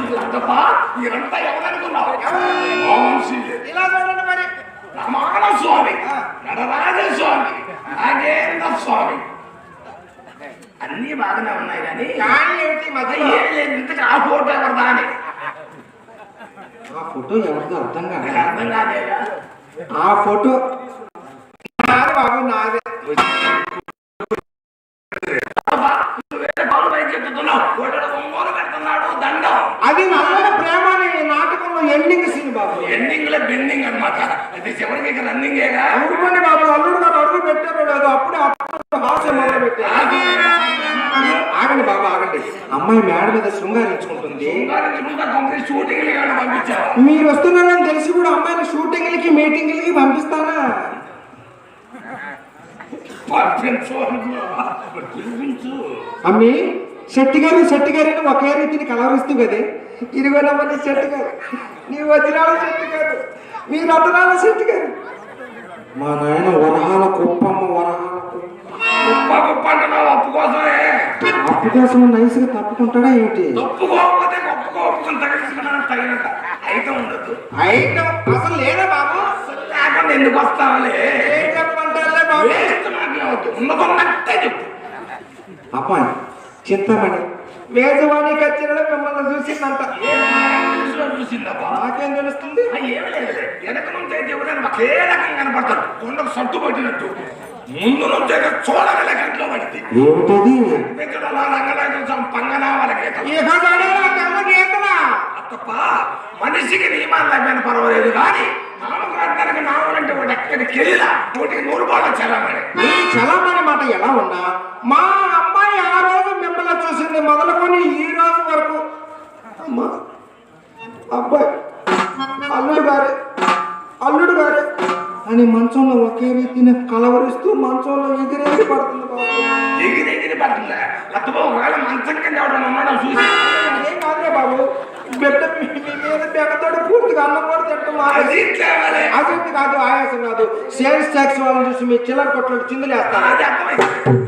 ఇట్లంటప్పా ఇదంతా ఎవరనుకున్నావు ఇలా చూడండి మరి స్వామి నటరాజ స్వామి నాగేంద్ర స్వామి అన్ని బాగానే ఉన్నాయి కానీ మధ్య ఏం లేదు ఇంతకు ఆ ఫోటో ఎవరిదా ఆ ఫోటో ఎవరిదో అర్థం కాదు అర్థం కాదే ఆ ఫోటో బాబు నాదే ఒంగోలు పెడుతున్నాడు దండం. అది నల్లల ప్రేమ అనే నాటకంలో ఎండింగ్ సీన్ బాబు. ఎండింగ్లో బెండింగ్ అన్నమాట. అది చివరికి ఇక రన్నింగేగా అవునుకోండి బాబు అల్లుడు గారు అడుగు పెట్టారో లేదో అప్పుడే అప్పుడు హాస్యం మొదలు పెట్టారు. ఆగండి బాబు ఆగండి. అమ్మాయి మేడ మీద శృంగారించుకుంటుంది. షూటింగ్ పంపించావా? మీరు వస్తున్నారని తెలిసి కూడా అమ్మాయిని షూటింగ్లకి మీటింగ్లకి పంపిస్తానా? పంపించు అమ్మి. శెట్టి గారు శెట్టి గారిని ఒకే రీతిని కలవరిస్తూ కదే ఇరుగోనమ్మని శెట్టి గారు నీ వజ్రాల శెట్టి గారు మీ రతనాల శెట్టి గారు మా నాయన వరహాల కుప్పమ్మ వరహాల కుప్ప అంటున్నావు అప్పు కోసమే. అప్పు కోసం నైస్గా తప్పుకుంటాడా ఏమిటి తప్పుకోకపోతే తగినంత అయితే ఉండదు. అసలు లేదా బాబు? లేకుండా ఎందుకు వస్తావులే? ఏం చెప్పంటారులే బాబు? ఉన్నదన్నట్టే చెప్పు. చింతమణి వేజవాణి కచ్చిరలో మిమ్మల్ని చూసిందంట. ఏ నాకేం తెలుస్తుంది. వెనక నుంచి ఎవరైనా ఒకే రకం కనపడతారు కొండకు సట్టు పట్టినట్టు. ముందు నుంచి చూడగల గంటలో పడింది. ఏమిటది? మనిషికి నియమాలు లేకపోయినా పర్వాలేదు కానీ నామకార్థానికి నామాలంటే వాడు ఎక్కడికి వెళ్ళినా ఒకటికి నూరు బాగా చలామణి చలామణి మాట ఎలా ఉన్నా మా అమ్మాయి ఆ మిమ్మల్ని చూసింది మొదలుకొని ఈ రోజు వరకు. అమ్మా అబ్బాయి అల్లుడు గారే అల్లుడు గారే అని మంచంలో ఒకే రీతిని కలవరిస్తూ మంచంలో ఎగిరేసి పడుతుంది బాబు. ఎగిరి ఎగిరి పడుతుందా మంచం కింద చూసి. ఏం కాదులే బాబు. బిడ్డ మీ మీద బిడ్డతోడు పూర్తిగా అన్నం కూడా తింటాం అది తేవాలి. అసలు కాదు ఆయాసం కాదు. సేల్స్ ట్యాక్స్ వాళ్ళని చూసి మీ చిల్లర కొట్లు చిందులేస్తారు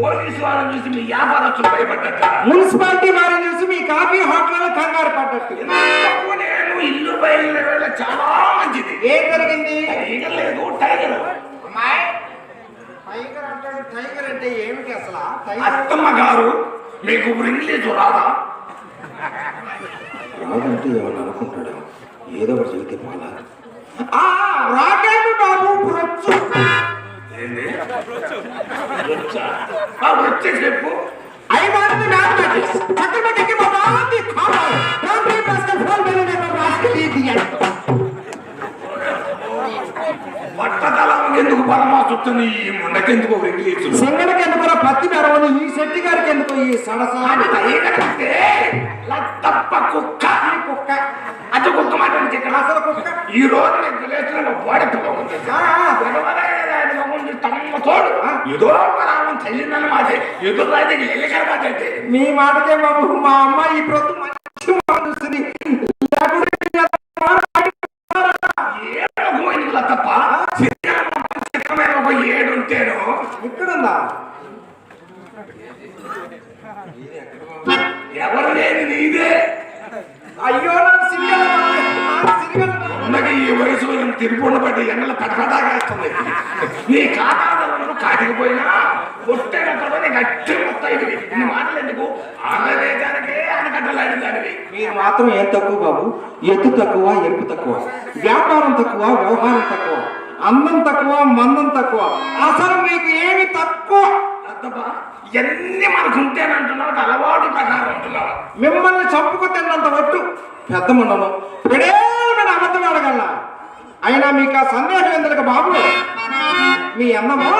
పోలీసు వాళ్ళని చూసి మీ వ్యాపారస్తులు భయపడ్డట మున్సిపాలిటీ వారిని చూసి మీ కాఫీ హోటల్ కంగారు పడ్డట్టు. నేను ఇల్లు బయలు వేళ చాలా మంచిది. ఏం జరిగింది? టైగర్ లేదు టైగర్. అమ్మాయి టైగర్ అంటాడు టైగర్ అంటే ఏమిటి అసలు? అత్తమ్మ గారు మీకు ఇంగ్లీష్ రాదా? రాదంటే ఏమన్నా అనుకుంటాడు? ఏదో ఒకటి చెబితే పోలా ఏంది? వచ్చా? ఆ, వచ్చే చెప్పు. ఎందుకు ఈ ముండకెందుకు ఇంగ్లీష్ సింగడికి ఎందుకు పత్తి మెరవని ఈ శెట్టి గారికి ఎందుకు ఈ సడసా కుక్క. కుక్క. అది కుక్క మాట అసలు కుక్క. ఈ రోజు నేను ఆ, తమ్మ తోడు. ఏదో ఒక రావడం చెల్లిందన్నమాట ఎదురు అయితే ఎల్లికనమాట అంటే. మీ మాటకే బాబు మా అమ్మాయి ఈ ప్రొద్దు మంచి మాట చూస్తుంది తప్ప ఇక్కడుందా ఎవరు లేని నీదే. అయ్యో నాకు నాకు ఈ వయసులో నేను తిరుగుండ పట్టి ఎండలు పటపటాగేస్తుంది నీ ఖాతాదారులను కాటికిపోయినా పొట్టైన తర్వాత గట్టి మొత్తం నీ మాటలు ఎందుకు? ఆంధ్ర దేశానికే ఆనకట్టలాడిన దానివి. మీరు మాత్రం ఏం తక్కువ బాబు? ఎత్తు తక్కువ ఎరుపు తక్కువ. వ్యాపారం తక్కువ వ్యవహారం తక్కువ. అందం తక్కువ మందం తక్కువ. అసలు మీకు ఏమి తక్కువ? అర్థమా ఇవన్నీ మనకు ఉంటేనంటున్నావు అలవాటు ప్రకారం అంటున్నావు. మిమ్మల్ని చంపుకు తిన్నంత వట్టు పెద్ద మండలం పెడేమని అబద్ధం అడగల అయినా మీకు ఆ సందేహం ఎందుకు బాబు? మీ అన్నమా?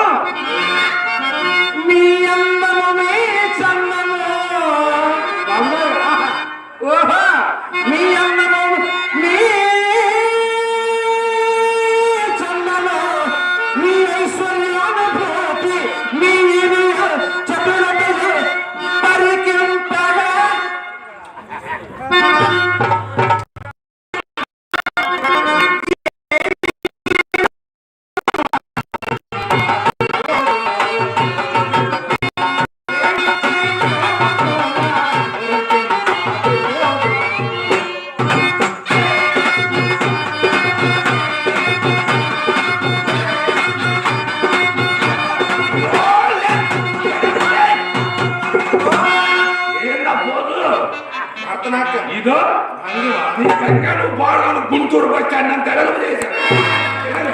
గుంటూరు బస్ స్టాండ్ అంత డెవలప్ చేశారు.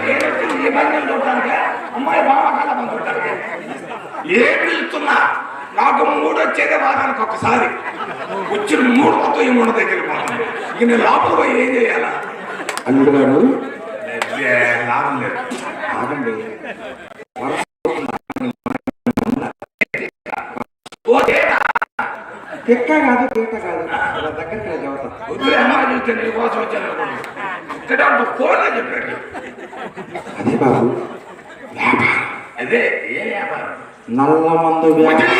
నేను వచ్చింది ఈ బంధం చూడటానికి అమ్మాయి కళ్ళ చూడటానికి ఏం పిలుస్తున్నా నాకు మూడు వచ్చేదే వారానికి ఒకసారి. వచ్చిన మూడు మొత్తం ఈ మూడు దగ్గర ఇక నేను లోపల పోయి ఏం చేయాలా? అల్లుడు గారు లాభం లేదు. ఆగండి ఓ దేవా, తిక్క కాదు తీట కాదు. నా దగ్గరికి రా చెబుతా వద్దులే అమ్మాయి చూస్తే నీ కోసం వచ్చాను అనుకోండి. ఫోన్లో చెప్పాడు. అదే బాబు అదే ఏ వ్యాపారం? నల్ల మందు వ్యాపారం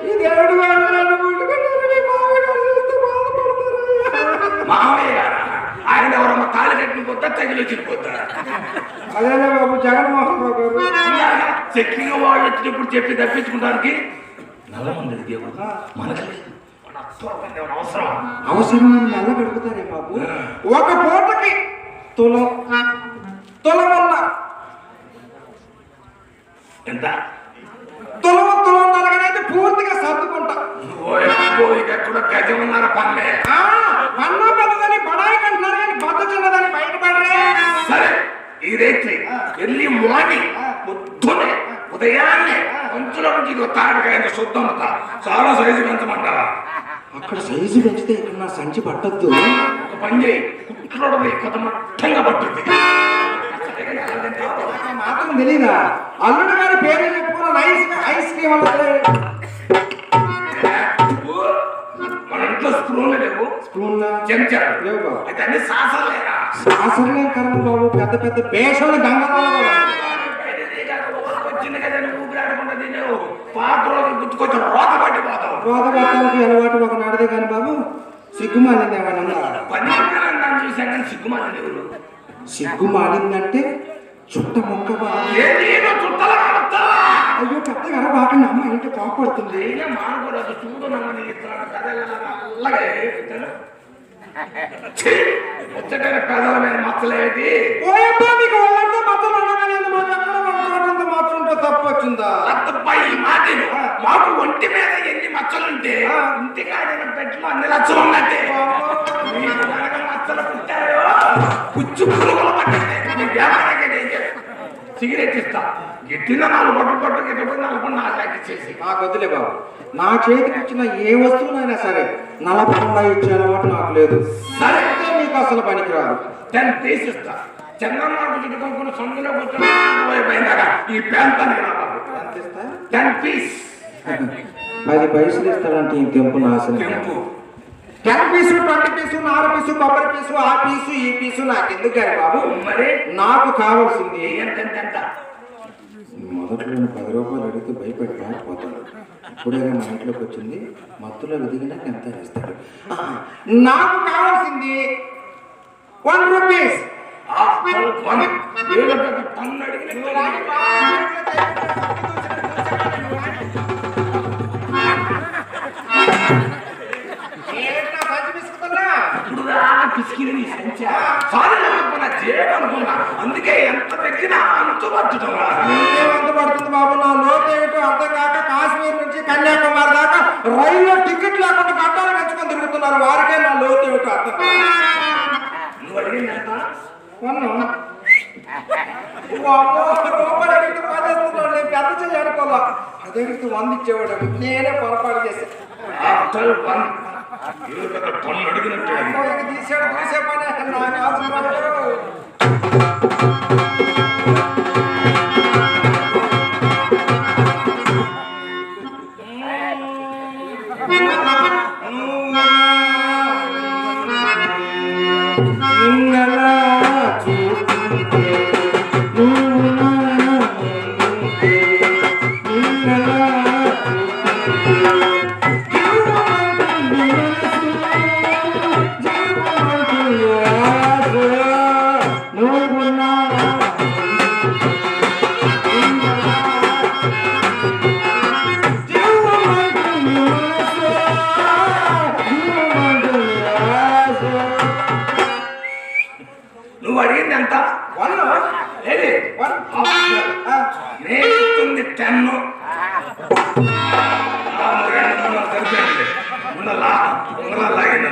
ఈ దేవుడు గారు నన్ను ముట్టుకున్నారు, మీ మామగారు చూస్తే బాధపడతారు. మామయ్య గారా ఆయన ఎవరమ్మ తాళి కట్టిన పోతా తగిలి వచ్చిన పోతా అదేలే బాబు జగన్మోహన్ రావు గారు. చెక్కింగ్ వాళ్ళు వచ్చినప్పుడు చెప్పి తప్పించుకోవడానికి నల్లమంది దేవుడు. మనకు అవసరం. అవసరమైన నెల గడుపుతారే బాబు. ఒక పూటకి తులం తులం వల్ల ఎంత? తులం తులం నరగనైతే పూర్తిగా సర్దుకుంటా. ఎక్కడో గజం ఉన్నార పనులే ఆ, అన్న బడాయి చిన్నదని బయటపడరే. సరే ఈ రేత్రి ఎర్లీ మార్నింగ్ పొద్దునే ఉదయాన్నే మంచులో నుంచి ఇది తాడకాయ శుద్ధం చాలా సైజు పెంచమంటారా? అక్కడ సైజు పెంచితే ఇక్కడ నా సంచి పట్టద్దు. ఒక పని చేయి. కుట్లో కొత్త మట్టంగా పట్టుద్ది. మాత్రం తెలీదా? అల్లుడు గారి పేరు చెప్పుకున్న ఐస్ ఐస్ క్రీమ్ మన ఇంట్లో లేవు. చెంచాలు. లేవు బాబు. అయితే అన్ని బాబు. పెద్ద పెద్ద పేషలు గంగలో వచ్చింది కదా నువ్వు ఊపిరాడకుండా తినేవు. పాత రోజులు గుర్తుకొచ్చి రోత పట్టిపోతావు. రోగపట్టాలకి అలవాటు ఒక నాడిదే కానీ బాబు సిగ్గుమాలింది ఏమైనా ఉందా? పని నన్ను చూశాను కానీ సిగ్గుమాలి దేవుడు సిగ్గుమాలిందంటే చుట్ట మొక్క బాబు. చుట్టాల కోపడుతుంది. అయినా మానకూడదు చూడు నమ్మని ముచ్చటైన పెదల మీద మచ్చలేటి ఓయబ్బా మీకు వాళ్ళంతా మచ్చలు ఉంటే తప్పు వచ్చిందా అత్తపై ఒంటి మీద ఎన్ని మచ్చలుంటే ఇంటికాడైన పెట్టిలో అన్ని లచ్చలు ఉన్నట్టే. కనుక మచ్చలు పుట్టాయో పుచ్చు పురుగులు పట్టింది మీ వ్యాపారం సిగరెట్ ఇస్తా. నాలుగు నలుగు నాకు వద్దులే బాబు. నా చేతికి వచ్చిన ఏ వస్తువునైనా సరే నలపకుండా ఇచ్చే అలవాటు నాకు లేదు. సరే మీకు అసలు పనికిరాదు. ఇస్తా చంద్రబాబు ఈ ప్రాంతానికి? టెన్ పీస్ పది పైసలు ఇస్తాడంటే ఈ తెంపు నాశనం. తెంపు. టెన్ పీసు ట్వంటీ పీసు నాలుగు పీసు కొబ్బరి పీసు ఆ పీసు ఈ పీసు నాకు ఎందుకు బాబు? మరి? నాకు కావాల్సింది ఎంత? మొదట్లో నేను పది రూపాయలు అడిగితే భయపడి పారిపోతాడు ఇప్పుడైనా మా ఇంట్లోకి వచ్చింది మత్తులో వెదిగినాక ఎంత ఇస్తాడు నాకు కావాల్సింది వన్ రూపీస్ పన్ను అడిగిన పిసికిన నీ సంచా సారీ అనుకున్నా చేయనుకున్నా అందుకే ఎంత తగ్గినా అంత పట్టడం ఎంత పడుతుంది బాబు నా లోటు ఏమిటో అర్థం కాక కాశ్మీర్ నుంచి కన్యాకుమారి దాకా రైల్లో టికెట్ లేకుండా కట్టాలు పెంచుకొని తిరుగుతున్నారు. వారికే నా లోటు ఏమిటో అర్థం. నువ్వు. నేను పెద్ద అనుకోవాలా అదే అడిగితే వంద ఇచ్చేవాడు. నేనే పొరపాటు చేశాను పన్ను అడిగినట్టు తీసాడు తీసే పని முன்னெல்லாம் உங்களெல்லாம் என்ன